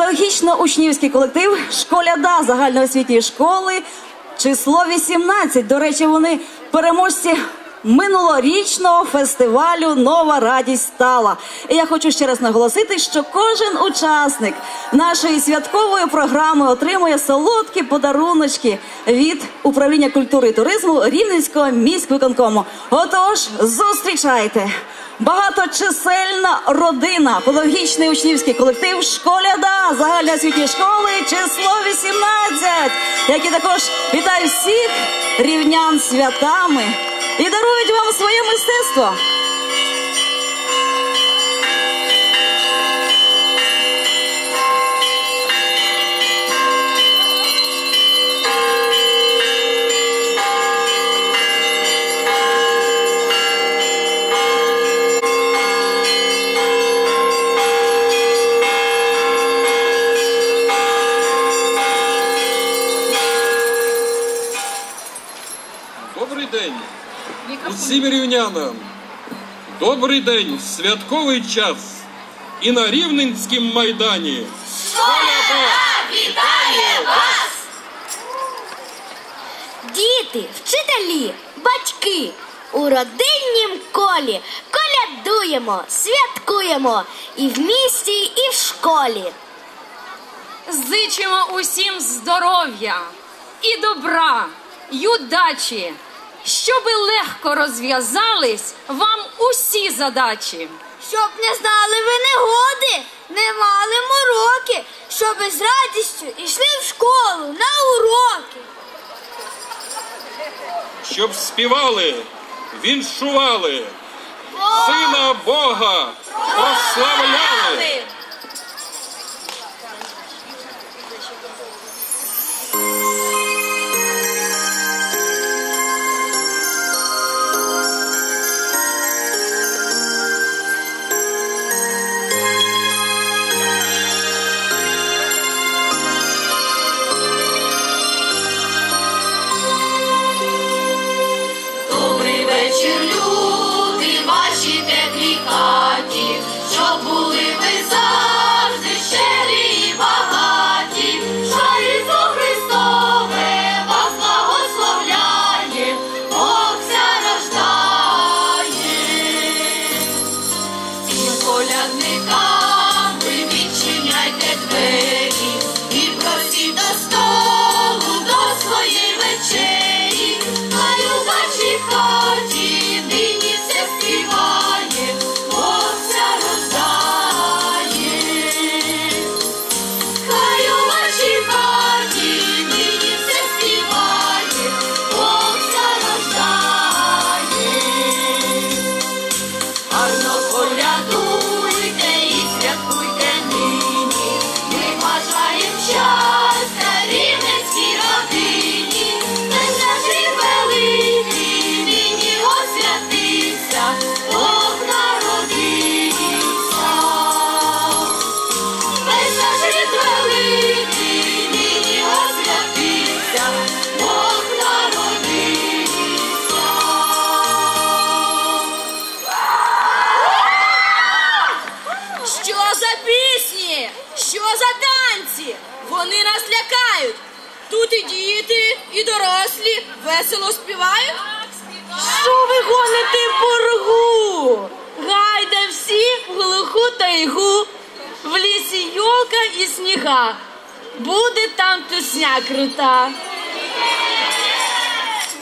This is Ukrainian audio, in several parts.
Педагогічно-учнівський колектив школяда загальноосвітньої школи. Число 18. До речі, вони переможці минулорічного фестивалю Нова радість стала. І я хочу ще раз наголосити, що кожен учасник нашої святкової програми отримує солодкі подаруночки від управління культури і туризму Рівненського міськвиконкому. Отож, зустрічайте! Багаточисельна родина, педагогічний учнівський колектив Школяда загальноосвітньої школи число 18, які також вітають всіх рівнян святами і дарують вам своє мистецтво. Усім рівнянам. Добрий день, святковий час. І на Рівненськім майдані. Вітає вас! Діти, вчителі, батьки у родиннім колі колядуємо, святкуємо і в місті, і в школі. Зичимо усім здоров'я і добра, й удачі, щоби легко розв'язались вам усі задачі. Щоб не знали ви негоди, не мали мороки, щоби з радістю йшли в школу на уроки. Щоб співали, віншували, сина Бога прославляли. birthday. Що за танці? Вони нас лякають. Тут і діти, і дорослі весело співають. Що ви гоните поргу? Гайда всі в глуху тайгу, в лісі йолка і сніга. Буде там тусня крута.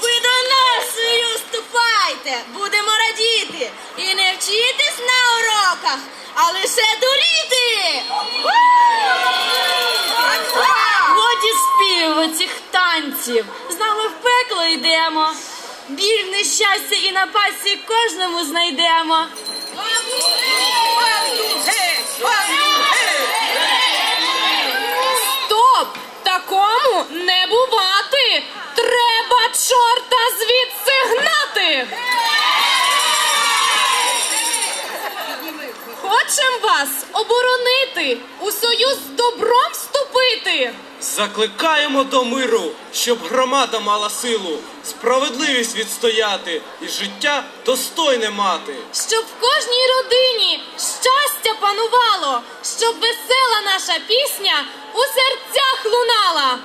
Ви до нас свою ступайте, будемо радіти. І не вчитись на уроках, а лише дуріти. Танців. З нами в пекло йдемо. Біль, нещастя і напасті кожному знайдемо. Стоп! Такому не бувати! Треба чорта звідси гнати! Хочем вас оборонити, Закликаємо до миру, щоб громада мала силу, справедливість відстояти і життя достойне мати. Щоб в кожній родині щастя панувало, щоб весела наша пісня у серцях лунала.